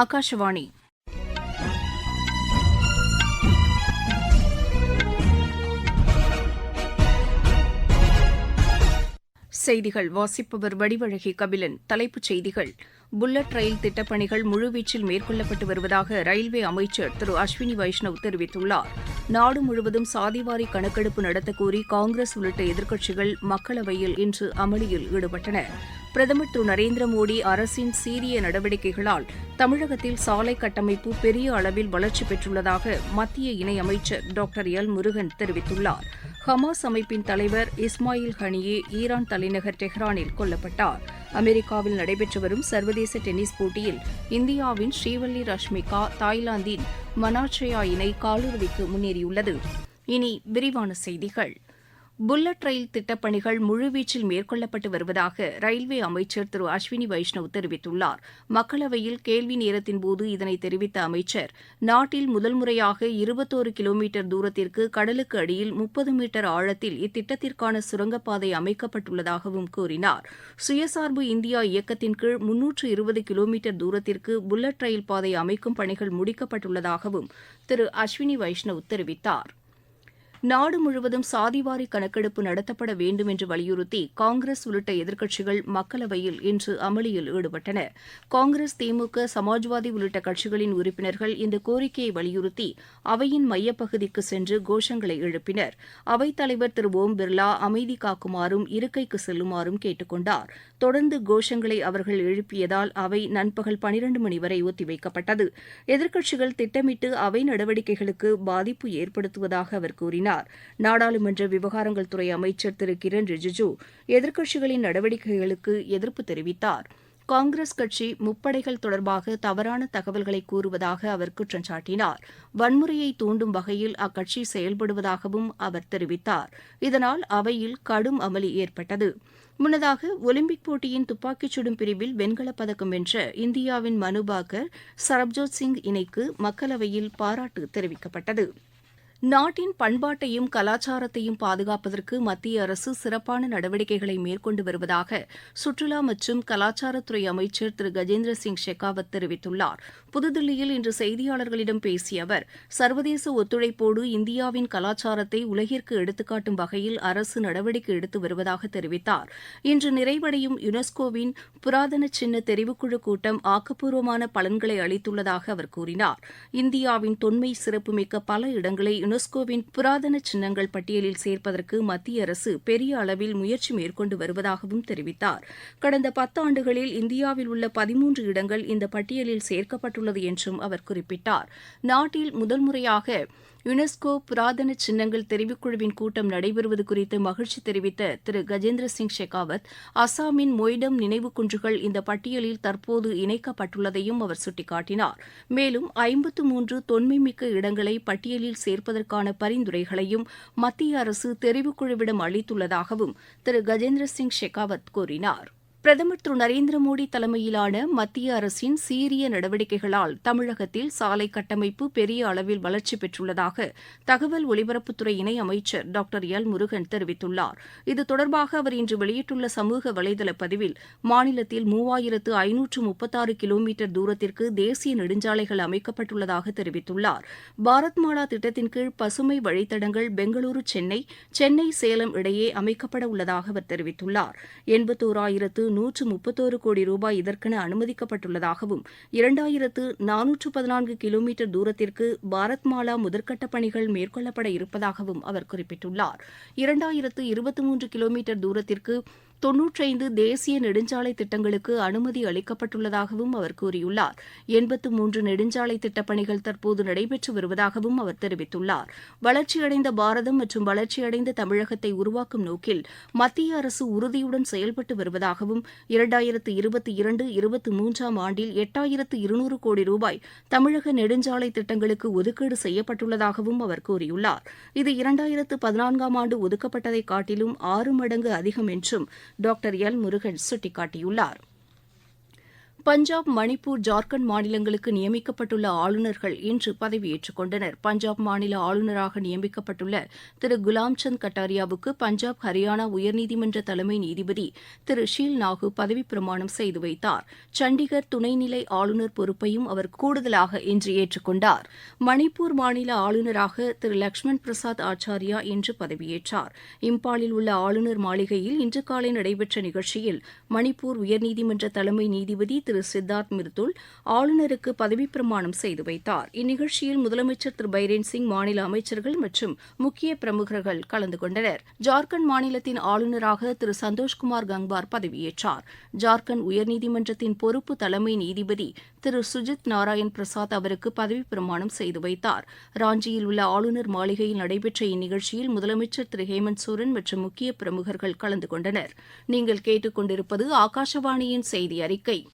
ஆகாஷவாணி செய்திகள். வாசிப்பவர் வடிவழகி கபிலன். தலைப்புச் செய்திகள். புல்லட் ரயில் திட்டப்பணிகள் முழுவீச்சில் மேற்கொள்ளப்பட்டு வருவதாக ரயில்வே அமைச்சர் திரு அஸ்வினி வைஷ்ணவ் தெரிவித்துள்ளார். நாடு முழுவதும் சாதிவாரி கணக்கெடுப்பு நடத்தக்கோரி காங்கிரஸ் உள்ளிட்ட எதிர்க்கட்சிகள் மக்களவையில் இன்று அமளியில் ஈடுபட்டன. பிரதமர் திரு நரேந்திர மோடி அரசின் சீரிய நடவடிக்கைகளால் தமிழகத்தில் சாலை கட்டமைப்பு பெரிய அளவில் வளர்ச்சி பெற்றுள்ளதாக மத்திய இணையமைச்சர் டாக்டர் எல் முருகன் தெரிவித்துள்ளார். ஹமாஸ் அமைப்பின் தலைவர் இஸ்மாயில் ஹனியே ஈரான் தலைநகர் டெஹ்ரானில் கொல்லப்பட்டார். அமெரிக்காவில் நடைபெற்று வரும் சர்வதேச டென்னிஸ் போட்டியில் இந்தியாவின் ஸ்ரீவல்லி ரஷ்மிகா தாய்லாந்தின் மனாச்சயா இணை காலிறுதிக்கு முன்னேறியுள்ளது. இனி விரிவான செய்திகள். புல்லட் ரயில் திட்டப்பணிகள் முழுவீச்சில் மேற்கொள்ளப்பட்டு வருவதாக ரயில்வே அமைச்சர் திரு அஸ்வினி வைஷ்ணவ் தெரிவித்துள்ளார். மக்களவையில் கேள்வி நேரத்தின்போது இதனை தெரிவித்த அமைச்சர் நாட்டில் முதல் முறையாக இருபத்தோரு கிலோமீட்டர் தூரத்திற்கு கடலுக்கு அடியில் முப்பது மீட்டர் ஆழத்தில் இத்திட்டத்திற்கான சுரங்கப்பாதை அமைக்கப்பட்டுள்ளதாகவும் கூறினார். சுயசார்பு இந்தியா இயக்கத்தின் கீழ் முன்னூற்று இருபது கிலோமீட்டர் தூரத்திற்கு புல்லட் ரயில் பாதை அமைக்கும் பணிகள் முடிக்கப்பட்டுள்ளதாகவும் திரு அஸ்வினி வைஷ்ணவ் தெரிவித்தாா் நாடு முழுவதும் சாதிவாரி கணக்கெடுப்பு நடத்தப்பட வேண்டும் என்று வலியுறுத்தி காங்கிரஸ் உள்ளிட்ட எதிர்க்கட்சிகள் மக்களவையில் இன்று அமளியில் ஈடுபட்டன. காங்கிரஸ் திமுக சமாஜ்வாதி உள்ளிட்ட கட்சிகளின் உறுப்பினர்கள் இந்த கோரிக்கையை வலியுறுத்தி அவையின் மையப்பகுதிக்கு சென்று கோஷங்களை எழுப்பினர். அவைத்தலைவர் திரு ஓம் பிர்லா அமைதி காக்குமாறும் இருக்கைக்கு செல்லுமாறும் கேட்டுக் கொண்டார் தொடர்ந்து கோஷங்களை அவர்கள் எழுப்பியதால் அவை நண்பகல் பனிரண்டு மணி வரை ஒத்திவைக்கப்பட்டது. எதிர்க்கட்சிகள் திட்டமிட்டு அவை நடவடிக்கைகளுக்கு பாதிப்பு ஏற்படுத்துவதாக அவர் கூறினார். நாடாளுமன்ற விவகாரங்கள் துறை அமைச்சர் திரு. கிரண் ரிஜிஜு எதிர்க்கட்சிகளின் நடவடிக்கைகளுக்கு எதிர்ப்பு தெரிவித்தார். காங்கிரஸ் கட்சி முப்படைகள் தொடர்பாக தவறான தகவல்களை கூறுவதாக அவர் குற்றம் சாட்டினார். வன்முறையை தூண்டும் வகையில் அக்கட்சி செயல்படுவதாகவும் அவர் தெரிவித்தார். இதனால் அவையில் கடும் அமளி ஏற்பட்டது. முன்னதாக ஒலிம்பிக் போட்டியின் துப்பாக்கிச் சுடும் பிரிவில் வெண்கலப் பதக்கம் வென்ற இந்தியாவின் மனு பாக்கர் சரப்ஜோத் சிங் இணைக்கு மக்களவையில் பாராட்டு தெரிவிக்கப்பட்டது. நாட்டின் பண்பாட்டையும் கலாச்சாரத்தையும் பாதுகாப்பதற்கு மத்திய அரசு சிறப்பான நடவடிக்கைகளை மேற்கொண்டு வருவதாக சுற்றுலா மற்றும் கலாச்சாரத்துறை அமைச்சர் திரு. கஜேந்திர சிங் ஷெகாவத் தெரிவித்துள்ளார். புதுதில்லியில் இன்று செய்தியாளர்களிடம் பேசிய அவர் சர்வதேச ஒத்துழைப்போடு இந்தியாவின் கலாச்சாரத்தை உலகிற்கு எடுத்துக்காட்டும் வகையில் அரசு நடவடிக்கை எடுத்து வருவதாக தெரிவித்தார். இன்று நிறைவடையும் யுனெஸ்கோவின் புராதன சின்ன தெரிவுக்குழு கூட்டம் ஆக்கப்பூர்வமான பலன்களை அளித்துள்ளதாக அவர் கூறினார். இந்தியாவின் தொன்மை சிறப்புமிக்க பல இடங்களை யுனெஸ்கோவின் புராதன சின்னங்கள் பட்டியலில் சேர்ப்பதற்கு மத்திய அரசு பெரிய அளவில் முயற்சி மேற்கொண்டு வருவதாகவும் தெரிவித்தார். கடந்த பத்தாண்டுகளில் இந்தியாவில் உள்ள பதிமூன்று இடங்கள் இந்த பட்டியலில் சேர்க்கப்பட்டுள்ளது என்றும் அவர் குறிப்பிட்டார். நாட்டில் முதல் முறையாக யுனெஸ்கோ புராதன சின்னங்கள் தெரிவுக்குழுவின் கூட்டம் நடைபெறுவது குறித்து மகிழ்ச்சி தெரிவித்த திரு. கஜேந்திர சிங் ஷெகாவத் அசாமின் மொய்டம் நினைவு குன்றுகள் இந்த பட்டியலில் தற்போது இணைக்கப்பட்டுள்ளதையும் அவர் சுட்டிக்காட்டினார். மேலும் ஐம்பத்து மூன்று தொன்மைமிக்க இடங்களை பட்டியலில் சேர்ப்பதற்கான பரிந்துரைகளையும் மத்திய அரசு தெரிவுக்குழுவிடம் அளித்துள்ளதாகவும் திரு. கஜேந்திர சிங் ஷெகாவத் கூறினார். பிரதமர் திரு நரேந்திர மோடி தலைமையிலான மத்திய அரசின் சீரிய நடவடிக்கைகளால் தமிழகத்தில் சாலை கட்டமைப்பு பெரிய அளவில் வளர்ச்சி பெற்றுள்ளதாக தகவல் ஒலிபரப்புத்துறை இணை அமைச்சர் டாக்டர் எல் முருகன் தெரிவித்துள்ளார். இது தொடர்பாக அவர் இன்று வெளியிட்டுள்ள சமூக வலைதள பதிவில் மாநிலத்தில் மூவாயிரத்து ஐநூற்று முப்பத்தாறு கிலோமீட்டர் தூரத்திற்கு தேசிய நெடுஞ்சாலைகள் அமைக்கப்பட்டுள்ளதாக தெரிவித்துள்ளார். பாரத் மாலா திட்டத்தின் கீழ் பசுமை வழித்தடங்கள் பெங்களூரு சென்னை சென்னை சேலம் இடையே அமைக்கப்பட உள்ளதாக அவர் தெரிவித்துள்ளார். எண்பத்தோராயிரத்து நூற்று முப்பத்தோரு கோடி ரூபாய் இதற்கென அனுமதிக்கப்பட்டுள்ளதாகவும் இரண்டாயிரத்து நானூற்று பதினான்கு கிலோமீட்டர் தூரத்திற்கு பாரத் மாலா முதற்கட்ட பணிகள் மேற்கொள்ளப்பட இருப்பதாகவும் அவர் குறிப்பிட்டுள்ளார். இரண்டாயிரத்து இருபத்தி மூன்று கிலோமீட்டர் தூரத்திற்கு தொன்னூற்றைந்து தேசிய நெடுஞ்சாலை திட்டங்களுக்கு அனுமதி அளிக்கப்பட்டுள்ளதாகவும் அவர் கூறியுள்ளார். எண்பத்து மூன்று நெடுஞ்சாலை திட்டப்பணிகள் தற்போது நடைபெற்று வருவதாகவும் அவர் தெரிவித்துள்ளார். வளர்ச்சியடைந்த பாரதம் மற்றும் வளர்ச்சியடைந்த தமிழகத்தை உருவாக்கும் நோக்கில் மத்திய அரசு உறுதியுடன் செயல்பட்டு வருவதாகவும் இரண்டாயிரத்து இருபத்தி இரண்டு இருபத்தி மூன்றாம் ஆண்டில் எட்டாயிரத்து இருநூறு கோடி ரூபாய் தமிழக நெடுஞ்சாலை திட்டங்களுக்கு ஒதுக்கீடு செய்யப்பட்டுள்ளதாகவும் அவர் கூறியுள்ளார். இது இரண்டாயிரத்து பதினான்காம் ஆண்டு ஒதுக்கப்பட்டதை காட்டிலும் ஆறு மடங்கு அதிகம் என்றும் டாக்டர் எல் முருகன் சுட்டிக்காட்டியுள்ளார். பஞ்சாப் மணிப்பூர் ஜார்க்கண்ட் மாநிலங்களுக்கு நியமிக்கப்பட்டுள்ள ஆளுநர்கள் இன்று பதவியேற்றுக் கொண்டனர். பஞ்சாப் மாநில ஆளுநராக நியமிக்கப்பட்டுள்ள திரு. குலாம்சந்த் கட்டாரியாவுக்கு பஞ்சாப் ஹரியானா உயர்நீதிமன்ற தலைமை நீதிபதி திரு. ஷீல் நாகு பதவிப்பிரமாணம் செய்து வைத்தார். சண்டிகர் துணைநிலை ஆளுநர் பொறுப்பையும் அவர் கூடுதலாக இன்று ஏற்றுக்கொண்டார் மணிப்பூர் மாநில ஆளுநராக திரு. லக்ஷ்மண் பிரசாத் ஆச்சாரியா இன்று பதவியேற்றார். இம்பாலில் உள்ள ஆளுநர் மாளிகையில் இன்று காலை நடைபெற்ற நிகழ்ச்சியில் மணிப்பூர் உயர்நீதிமன்ற தலைமை நீதிபதி திரு. சித்தார்த் மிர்துல் ஆளுநருக்கு பதவிப்பிரமாணம் செய்து வைத்தார். இந்நிகழ்ச்சியில் முதலமைச்சர் திரு பைரேன் சிங் மாநில அமைச்சர்கள் மற்றும் முக்கிய பிரமுகர்கள் கலந்து கொண்டனர். ஜார்க்கண்ட் மாநிலத்தின் ஆளுநராக திரு சந்தோஷ்குமார் கங்வார் பதவியேற்றார். ஜார்க்கண்ட் உயர்நீதிமன்றத்தின் பொறுப்பு தலைமை நீதிபதி திரு சுஜித் நாராயண் பிரசாத் அவருக்கு பதவிப்பிரமாணம் செய்து வைத்தார். ராஞ்சியில் உள்ள ஆளுநர் மாளிகையில் நடைபெற்ற இந்நிகழ்ச்சியில் முதலமைச்சர் திரு ஹேமந்த் சோரன் மற்றும் முக்கிய பிரமுகர்கள் கலந்து கொண்டனர். நீங்கள் கேட்டுக்கொண்டிருப்பது ஆகாஷவாணியின் செய்தி அறிக்கை.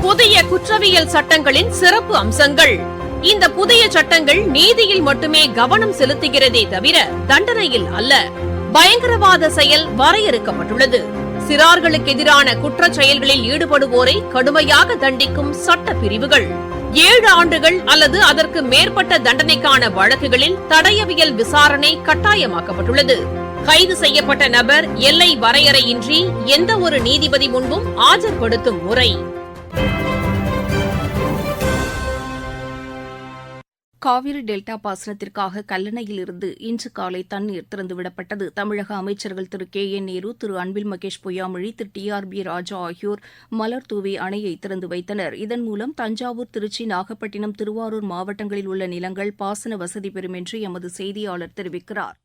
புதிய குற்றவியல் சட்டங்களின் சிறப்பு அம்சங்கள். இந்த புதிய சட்டங்கள் நீதியில் மட்டுமே கவனம் செலுத்துகிறதே தவிர தண்டனையில் அல்ல. பயங்கரவாத செயல் வரையறுக்கப்பட்டுள்ளது. சிறார்களுக்கு எதிரான குற்ற செயல்களில் ஈடுபடுவோரை கடுமையாக தண்டிக்கும் சட்ட பிரிவுகள் ஏழு ஆண்டுகள் அல்லது அதற்கு மேற்பட்ட தண்டனைக்கான வழக்குகளில் தடயவியல் விசாரணை கட்டாயமாக்கப்பட்டுள்ளது. கைது செய்யப்பட்ட நபர் எல்லை வரையறையின்றி எந்த ஒரு நீதிபதி முன்பும் ஆஜர்படுத்தும் முறை. காவிரி டெல்டா பாசனத்திற்காக கல்லணையிலிருந்து இன்று காலை தண்ணீர் திறந்துவிடப்பட்டது. தமிழக அமைச்சர்கள் திரு கே என் நேரு திரு அன்பில் மகேஷ் பொய்யாமொழி திரு டி ஆர் பி ராஜா ஆகியோர் மலர் தூவி அணையை திறந்து வைத்தனர். இதன் மூலம் தஞ்சாவூர் திருச்சி நாகப்பட்டினம் திருவாரூர் மாவட்டங்களில் உள்ள நிலங்கள் பாசன வசதி பெறும் என்று எமது செய்தியாளர் தெரிவிக்கிறார்.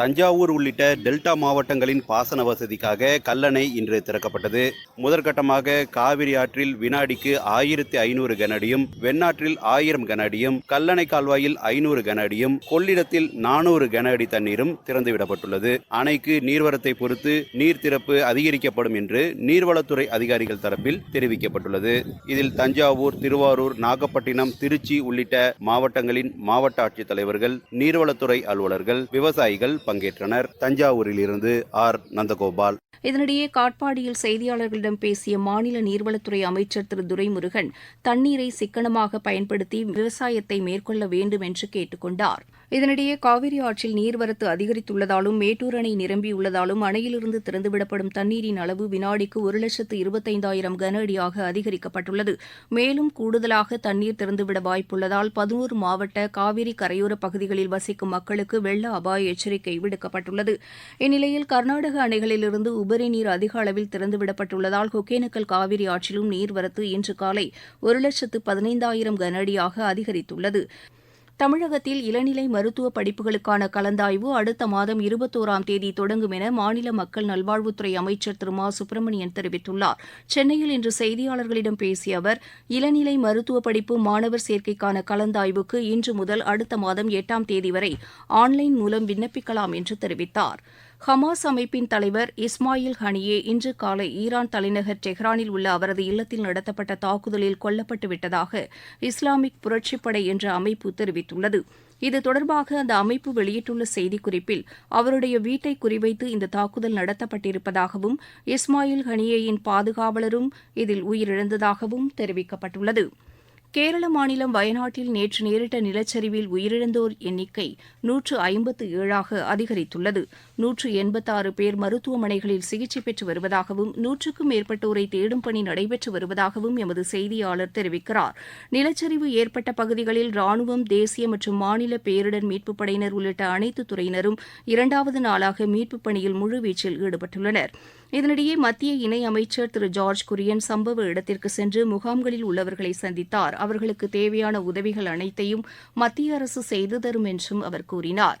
தஞ்சாவூர் உள்ளிட்ட டெல்டா மாவட்டங்களின் பாசன வசதிக்காக கல்லணை இன்று திறக்கப்பட்டது. முதற்கட்டமாக காவிரி ஆற்றில் வினாடிக்கு ஆயிரத்தி ஐநூறு கனஅடியும் வெண்ணாற்றில் ஆயிரம் கனஅடியும் கல்லணை கால்வாயில் ஐநூறு கனஅடியும் கொள்ளிடத்தில் நானூறு கனஅடி தண்ணீரும் திறந்துவிடப்பட்டுள்ளது. அணைக்கு நீர்வரத்தை பொறுத்து நீர் திறப்பு அதிகரிக்கப்படும் என்று நீர்வளத்துறை அதிகாரிகள் தரப்பில் தெரிவிக்கப்பட்டுள்ளது. இதில் தஞ்சாவூர் திருவாரூர் நாகப்பட்டினம் திருச்சி உள்ளிட்ட மாவட்டங்களின் மாவட்ட ஆட்சித்தலைவர்கள் நீர்வளத்துறை அலுவலர்கள் விவசாயிகள் பங்கேற்றனர். தஞ்சாவூரில் இருந்து ஆர். நந்தகோபால். இதனிடையே காட்பாடியில் செய்தியாளர்களிடம் பேசிய மாநில நீர்வளத்துறை அமைச்சர் திரு. துரைமுருகன் தண்ணீரை சிக்கனமாக பயன்படுத்தி விவசாயத்தை மேற்கொள்ள வேண்டும் என்று கேட்டுக் கொண்டார் இதனிடையே காவிரி ஆற்றில் நீர்வரத்து அதிகரித்துள்ளதாலும் மேட்டூர் அணை நிரம்பியுள்ளதாலும் அணையிலிருந்து திறந்துவிடப்படும் தண்ணீரின் அளவு வினாடிக்கு ஒரு லட்சத்து இருபத்தைந்தாயிரம் கன அடியாக அதிகரிக்கப்பட்டுள்ளது. மேலும் கூடுதலாக தண்ணீர் திறந்துவிட வாய்ப்புள்ளதால் பதினோரு மாவட்ட காவிரி கரையோர பகுதிகளில் வசிக்கும் மக்களுக்கு வெள்ள அபாய எச்சரிக்கை விடுக்கப்பட்டுள்ளது. இந்நிலையில் கர்நாடக அணைகளிலிருந்து உபரி நீர் அதிக அளவில் திறந்துவிடப்பட்டுள்ளதால் ஒகேனக்கல் காவிரி ஆற்றிலும் நீர்வரத்து இன்று காலை ஒரு லட்சத்து பதினைந்தாயிரம் கன அடியாக அதிகரித்துள்ளது. தமிழகத்தில் இளநிலை மருத்துவ படிப்புகளுக்கான கலந்தாய்வு அடுத்த மாதம் இருபத்தோராம் தேதி தொடங்கும் என மாநில மக்கள் நல்வாழ்வுத்துறை அமைச்சர் திரு மா. சுப்பிரமணியன் தெரிவித்துள்ளார். சென்னையில் இன்று செய்தியாளர்களிடம் பேசிய அவர் இளநிலை மருத்துவ படிப்பு மாணவர் சேர்க்கைக்கான கலந்தாய்வுக்கு இன்று முதல் அடுத்த மாதம் எட்டாம் தேதி வரை ஆன்லைன் மூலம் விண்ணப்பிக்கலாம் என்று தெரிவித்தார். ஹமாஸ் அமைப்பின் தலைவர் இஸ்மாயில் ஹனியே இன்று காலை ஈரான் தலைநகர் டெஹ்ரானில் உள்ள அவரது இல்லத்தில் நடத்தப்பட்ட தாக்குதலில் கொல்லப்பட்டு விட்டதாக இஸ்லாமிக் புரட்சிப்படை என்ற அமைப்பு தெரிவித்துள்ளது. இது தொடர்பாக அந்த அமைப்பு வெளியிட்டுள்ள செய்திக்குறிப்பில் அவருடைய வீட்டை குறிவைத்து இந்த தாக்குதல் நடத்தப்பட்டிருப்பதாகவும் இஸ்மாயில் ஹனியேயின் பாதுகாவலரும் இதில் உயிரிழந்ததாகவும் தெரிவிக்கப்பட்டுள்ளது. கேரள மாநிலம் வயநாட்டில் நேற்று நேரிட்ட நிலச்சரிவில் உயிரிழந்தோர் எண்ணிக்கை நூற்று ஐம்பத்து ஏழாக அதிகரித்துள்ளது. நூற்று எண்பத்தாறு பேர் மருத்துவமனைகளில் சிகிச்சை பெற்று வருவதாகவும் நூற்றுக்கும் மேற்பட்டோரை தேடும் பணி நடைபெற்று வருவதாகவும் எமது செய்தியாளர் தெரிவிக்கிறார். நிலச்சரிவு ஏற்பட்ட பகுதிகளில் ராணுவம் தேசிய மற்றும் மாநில பேரிடர் மீட்புப் படையினர் உள்ளிட்ட அனைத்து துறையினரும் இரண்டாவது நாளாக மீட்புப் பணியில் முழுவீச்சில் ஈடுபட்டுள்ளனர். இதனிடையே மத்திய இணை அமைச்சர் திரு ஜார்ஜ் குரியன் சம்பவ இடத்திற்கு சென்று முகாம்களில் உள்ளவர்களை சந்தித்தார். அவர்களுக்கு தேவையான உதவிகள் அனைத்தையும் மத்திய அரசு செய்து தரும் என்றும் அவர் கூறினார்.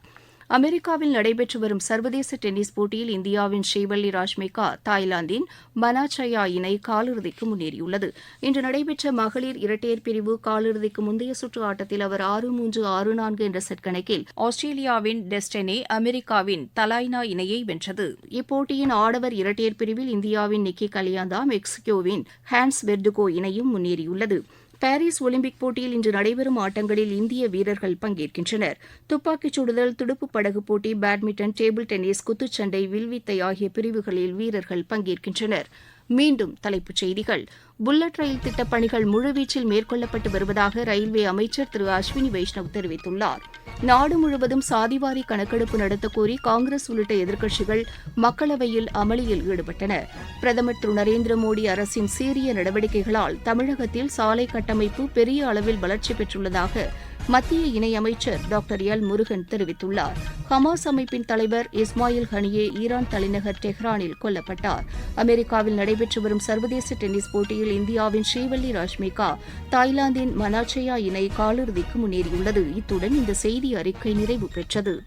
அமெரிக்காவில் நடைபெற்று வரும் சர்வதேச டென்னிஸ் போட்டியில் இந்தியாவின் ஸ்ரீவள்ளி ராஷ்மிகா தாய்லாந்தின் மனாச்சயா இணை காலிறுதிக்கு முன்னேறியுள்ளது. இன்று நடைபெற்ற மகளிர் இரட்டையர் பிரிவு காலிறுதிக்கு முந்தைய சுற்று ஆட்டத்தில் அவர் ஆறு மூன்று ஆறு நான்கு என்ற செட் கணக்கில் ஆஸ்திரேலியாவின் டெஸ்டனே அமெரிக்காவின் தலாய்னா இணையை வென்றது. இப்போட்டியின் ஆடவர் இரட்டையர் பிரிவில் இந்தியாவின் நிக்கி கலியாந்தா மெக்சிகோவின் ஹான்ஸ் பெர்டுகோ இணையும் முன்னேறியுள்ளது. பாரிஸ் ஒலிம்பிக் போட்டியில் இன்று நடைபெறும் ஆட்டங்களில் இந்திய வீரர்கள் பங்கேற்கின்றனர். துப்பாக்கிச் சுடுதல் துடுப்பு படகு போட்டி பேட்மிண்டன் டேபிள் டென்னிஸ் குத்துச்சண்டை வில்வித்தை ஆகிய பிரிவுகளில் வீரர்கள் பங்கேற்கின்றனர். மீண்டும் தலைப்புச் செய்திகள். புல்லட் ரயில் திட்டப் பணிகள் முழுவீச்சில் மேற்கொள்ளப்பட்டு வருவதாக ரயில்வே அமைச்சர் திரு அஸ்வினி வைஷ்ணவ் தெரிவித்துள்ளார். நாடு முழுவதும் சாதிவாரி கணக்கெடுப்பு நடத்தக்கோரி காங்கிரஸ் உள்ளிட்ட எதிர்க்கட்சிகள் மக்களவையில் அமளியில் ஈடுபட்டன. பிரதமர் திரு நரேந்திர மோடி அரசின் சீரிய நடவடிக்கைகளால் தமிழகத்தில் சாலை கட்டமைப்பு பெரிய அளவில் வளர்ச்சி பெற்றுள்ளதாக மத்திய இணையமைச்சர் டாக்டர் எல் முருகன் தெரிவித்துள்ளார். ஹமாஸ் அமைப்பின் தலைவர் இஸ்மாயில் ஹனியே ஈரான் தலைநகர் டெஹ்ரானில் கொல்லப்பட்டார். அமெரிக்காவில் நடைபெற்று வரும் சர்வதேச டென்னிஸ் போட்டியில் இந்தியாவின் ஸ்ரீவல்லி ராஷ்மிகா தாய்லாந்தின் மனாச்சயா இணை காலிறுதிக்கு முன்னேறியுள்ளது. இத்துடன் இந்த செய்தி அறிக்கை நிறைவு பெற்றது.